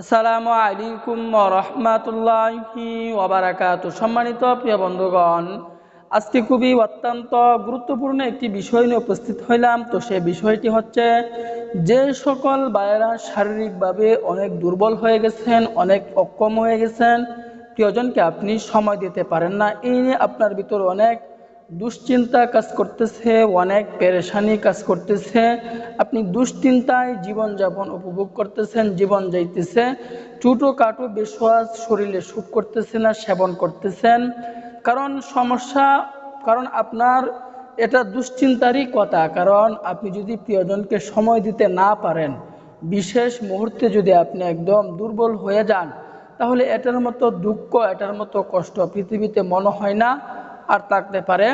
আসসালামু আলাইকুম রহমাতুল্লাহি ওবারাকাত সম্মানিত প্রিয় বন্ধুগণ, আজকে খুবই অত্যন্ত গুরুত্বপূর্ণ একটি বিষয় নিয়ে উপস্থিত হইলাম। তো সে বিষয়টি হচ্ছে, যে সকল বায়েরা শারীরিকভাবে অনেক দুর্বল হয়ে গেছেন, অনেক অক্ষম হয়ে গেছেন, প্রিয়জনকে আপনি সময় দিতে পারেন না। এই নিয়ে আপনার ভিতর অনেক দুশ্চিন্তা কাজ করতেছে, অনেক পেরেশানি কাজ করতেছে। আপনি দুশ্চিন্তায় জীবনযাপন উপভোগ করতেছেন, জীবন যাইতেছে। কাটো বিশ্বাস শরীরে সুখ করতেছে না, সেবন করতেছেন। কারণ সমস্যা, কারণ আপনার এটা দুশ্চিন্তারই কথা। কারণ আপনি যদি প্রিয়জনকে সময় দিতে না পারেন, বিশেষ মুহূর্তে যদি আপনি একদম দুর্বল হয়ে যান, তাহলে এটার মতো দুঃখ, এটার মতো কষ্ট পৃথিবীতে মনে হয় না। আর থাকতে পারে।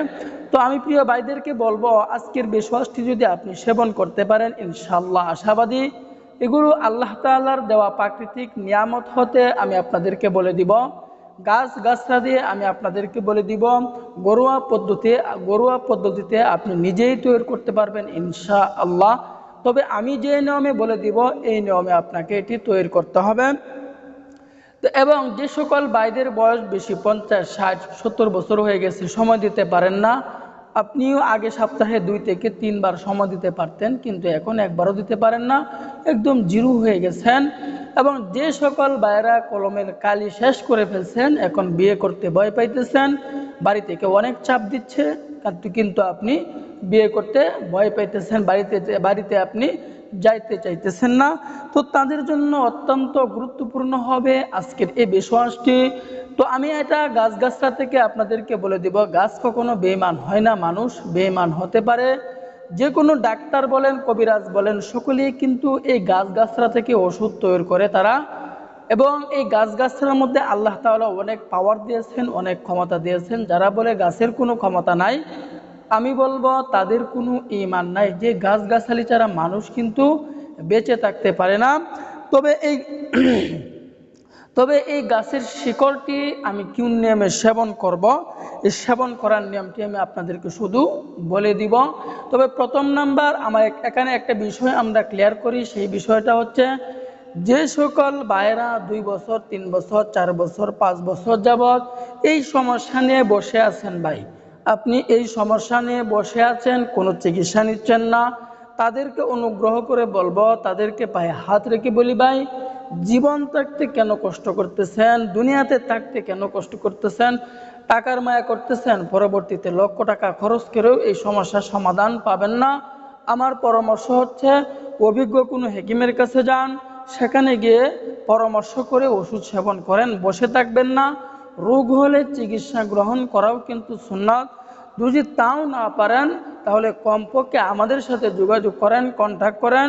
তো আমি প্রিয় ভাইদেরকে বলব, আজকের বিশ্বাসটি যদি আপনি সেবন করতে পারেন ইনশাল্লাহ আশাবাদী। এগুলো আল্লাহ তাল্লার দেওয়া প্রাকৃতিক নিয়ামত হতে আমি আপনাদেরকে বলে দিব। গাছ গাছরা দিয়ে আমি আপনাদেরকে বলে দিব গরুয়া পদ্ধতি গরুয়া পদ্ধতিতে আপনি নিজেই তৈরি করতে পারবেন ইনশা আল্লাহ তবে আমি যে নিয়মে বলে দিব, এই নিয়মে আপনাকে এটি তৈরি করতে হবে। এবং যে সকল ভাইদের বয়স বেশি, পঞ্চাশ, ষাট, সত্তর বছর হয়ে গেছে, সময় দিতে পারেন না। আপনিও আগে সপ্তাহে দুই থেকে তিনবার সময় দিতে পারতেন, কিন্তু এখন একবারও দিতে পারেন না। একদম জিরু হয়ে গেছেন। এবং যে সকল ভাইয়েরা কলমের কালি শেষ করে ফেলছেন, এখন বিয়ে করতে ভয় পাইতেছেন, বাড়ি থেকে অনেক চাপ দিচ্ছে, কিন্তু আপনি বিয়ে করতে ভয় পাইতেছেন। বাড়িতে বাড়িতে আপনি যাইতে চাইতেছেন না, তো তাদের জন্য অত্যন্ত গুরুত্বপূর্ণ হবে আজকের এই বিশ্বাসটি তো আমি এটা গাছগাছরা থেকে আপনাদেরকে বলে দিব, গাছ কখনো বেইমান হয় না, মানুষ বেইমান হতে পারে। যে কোনো ডাক্তার বলেন, কবিরাজ বলেন, সকলেই কিন্তু এই গাছগাছরা থেকে ওষুধ তৈরি করে তারা। এবং এই গাছ গাছগাছরার মধ্যে আল্লাহ তাআলা অনেক পাওয়ার দিয়েছেন, অনেক ক্ষমতা দিয়েছেন। যারা বলে গাছের কোনো ক্ষমতা নাই আমি বলব, তাদের কোনো ইমান নাই। যে গাছগাছালি ছাড়া মানুষ কিন্তু বেঁচে থাকতে পারে না। তবে এই তবে এই গাছের শিকড়টি আমি কোন নিয়মে সেবন করব? এই সেবন করার নিয়মটি আমি আপনাদেরকে শুধু বলে দিব। তবে প্রথম নাম্বার, আমার এখানে একটা বিষয় আমরা ক্লিয়ার করি। সেই বিষয়টা হচ্ছে, যে সকল ভাইয়েরা দুই বছর, তিন বছর, চার বছর, পাঁচ বছর যাবৎ এই সমস্যা নিয়ে বসে আছেন ভাই আপনি এই সমস্যা নিয়ে বসে আছেন, কোনো চিকিৎসা নিচ্ছেন না, তাদেরকে অনুগ্রহ করে বলব, তাদেরকে পায়ে হাত রেখে বলি ভাই, জীবন থাকতে কেন কষ্ট করতেছেন? দুনিয়াতে থাকতে কেন কষ্ট করতেছেন? টাকার মায়া করতেছেন? পরবর্তীতে লক্ষ টাকা খরচ করেও এই সমস্যার সমাধান পাবেন না। আমার পরামর্শ হচ্ছে, অভিজ্ঞ কোনো হেকিমের কাছে যান, সেখানে গিয়ে পরামর্শ করে ওষুধ সেবন করেন, বসে থাকবেন না। রোগ হলে চিকিৎসা গ্রহণ করাও কিন্তু সুন্নত। যদি তাও না পারেন, তাহলে কমপক্ষে আমাদের সাথে যোগাযোগ করেন কন্ট্যাক্ট করেন।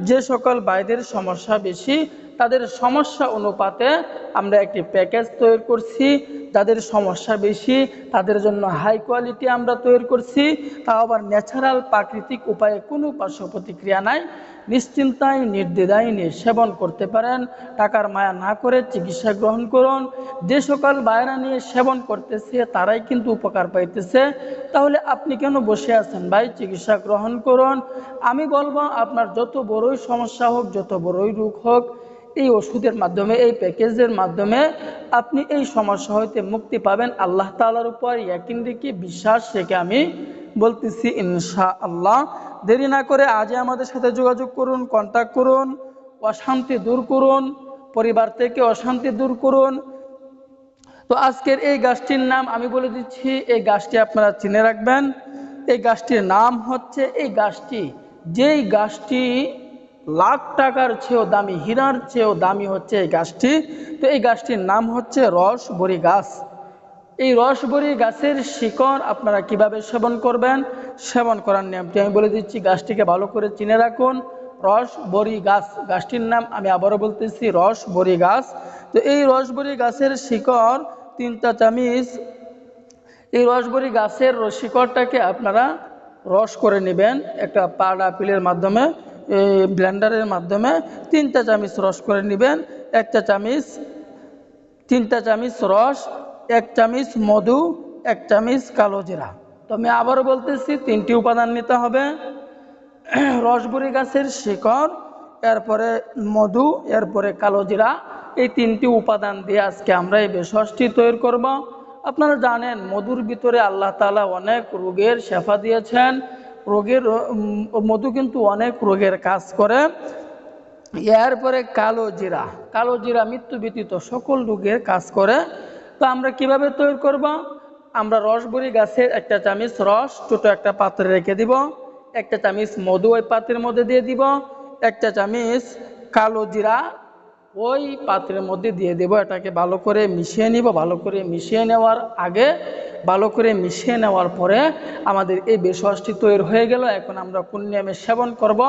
যে সকল বাইদের সমস্যা বেশি তাদের সমস্যা অনুপাতে আমরা একটি প্যাকেজ তৈরি করছি। যাদের সমস্যা বেশি, তাদের জন্য হাই কোয়ালিটি আমরা তৈরি করছি। তা আবার ন্যাচারাল প্রাকৃতিক উপায়ে কোনো পার্শ্ব প্রতিক্রিয়া নাই। নিশ্চিন্তায়, নির্দ্বিধায় নিয়ে সেবন করতে পারেন। টাকার মায়া না করে চিকিৎসা গ্রহণ করুন। যে সকল বায়রা নিয়ে সেবন করতেছে, তারাই কিন্তু উপকার পাইতেছে। তাহলে আপনি কেন বসে আছেন ভাই? চিকিৎসা গ্রহণ করুন। আমি বলব, আপনার যত বড়ই সমস্যা হোক, যত বড়ই রোগ হোক এই ওষুধের মাধ্যমে, এই প্যাকেজের মাধ্যমে আপনি এই সমস্যা হইতে মুক্তি পাবেন। আল্লাহ তালার উপর ইয়াকিন রেখে বিশ্বাস রেখে আমি বলতেছি ইনশা আল্লাহ দেরি না করে আজই আমাদের সাথে যোগাযোগ করুন কন্ট্যাক্ট করুন, অশান্তি দূর করুন, পরিবার থেকে অশান্তি দূর করুন। তো আজকের এই গাছটির নাম আমি বলে দিচ্ছি, এই গাছটি আপনারা চিনে রাখবেন। এই গাছটির নাম হচ্ছে, এই গাছটি, যেই গাছটি লাখ টাকার চেয়েও দামি, হীরার চেয়েও দামি হচ্ছে এই গাছটি। তো এই গাছটির নাম হচ্ছে রসবরি গাছ। এই রসবরি গাছের শিকড় আপনারা কীভাবে সেবন করবেন? সেবন করার নিয়মটি আমি বলে দিচ্ছি, গাছটিকে ভালো করে চিনে রাখুন। রসবরি গাছ, গাছটির নাম আমি আবারও বলতেছি রসবরি গাছ। তো এই রসবরি গাছের শিকড় তিনটা চামিচ। এই রসবরি গাছের শিকড়টাকে আপনারা রস করে নেবেন একটা পাড়া পিলের মাধ্যমে। ব্লেন্ডারের মাধ্যমে তিনটা চামিচ রস করে নেবেন। একটা চামিচ, তিনটা চামিচ রস, এক চামিচ মধু, এক চামিচ কালো জিরা। তো আমি আবারও বলতেছি, তিনটি উপাদান নিতে হবে। রসবরি গাছের শিকড়, এরপরে মধু, এরপরে কালো জিরা, এই তিনটি উপাদান দিয়ে আজকে আমরা এই বেশসটি তৈরি করব। আপনারা জানেন, মধুর ভিতরে আল্লাহ তাআলা অনেক রোগের শেফা দিয়েছেন। রোগের মধু কিন্তু অনেক রোগের কাজ করে। এরপরে কালো জিরা। কালো জিরা মৃত্যু ব্যতীত সকল রোগের কাজ করে। তো আমরা কীভাবে তৈরি করব? আমরা রসবরি গাছের একটা চামিচ রস, ছোট একটা পাত্রে রেখে দিব। একটা চামিচ মধু ওই পাত্রের মধ্যে দিয়ে দিব। একটা চামিচ কালো জিরা ওই পাত্রের মধ্যে দিয়ে দেব। এটাকে ভালো করে মিশিয়ে নিব। ভালো করে মিশিয়ে নেওয়ার আগে ভালো করে মিশিয়ে নেওয়ার পরে আমাদের এই বেশসটি তৈরি হয়ে গেল। এখন আমরা কোন নিয়মে সেবন করব?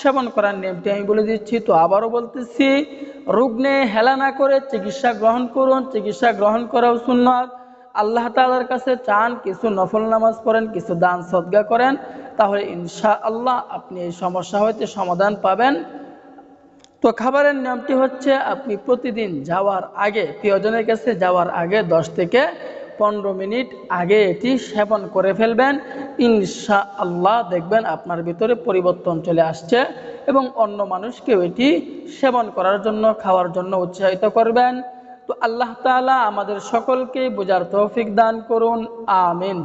সেবন করার নিয়মটি আমি বলে দিচ্ছি। তো আবারও বলতেছি, রুগ্নে হেলা না করে চিকিৎসা গ্রহণ করুন। চিকিৎসা গ্রহণ করাও সুন্নত। আল্লাহ তাআলার কাছে চান কিছু নফল নামাজ পড়েন, কিছু দান সদ্গা করেন। তাহলে ইনশা আল্লাহ আপনি এই সমস্যা হইতে সমাধান পাবেন। তো খাবারের নিয়মটি হচ্ছে, আপনি প্রতিদিন যাওয়ার আগে, প্রিয়জনের কাছে যাওয়ার আগে দশ থেকে পনেরো মিনিট আগে এটি সেবন করে ফেলবেন। ইনশা আল্লাহ দেখবেন আপনার ভিতরে পরিবর্তন চলে আসছে এবং অন্য মানুষকেও এটি সেবন করার জন্য, খাওয়ার জন্য উৎসাহিত করবেন। তো আল্লাহ তালা আমাদের সকলকে বোঝার তৌফিক দান করুন। আমিন।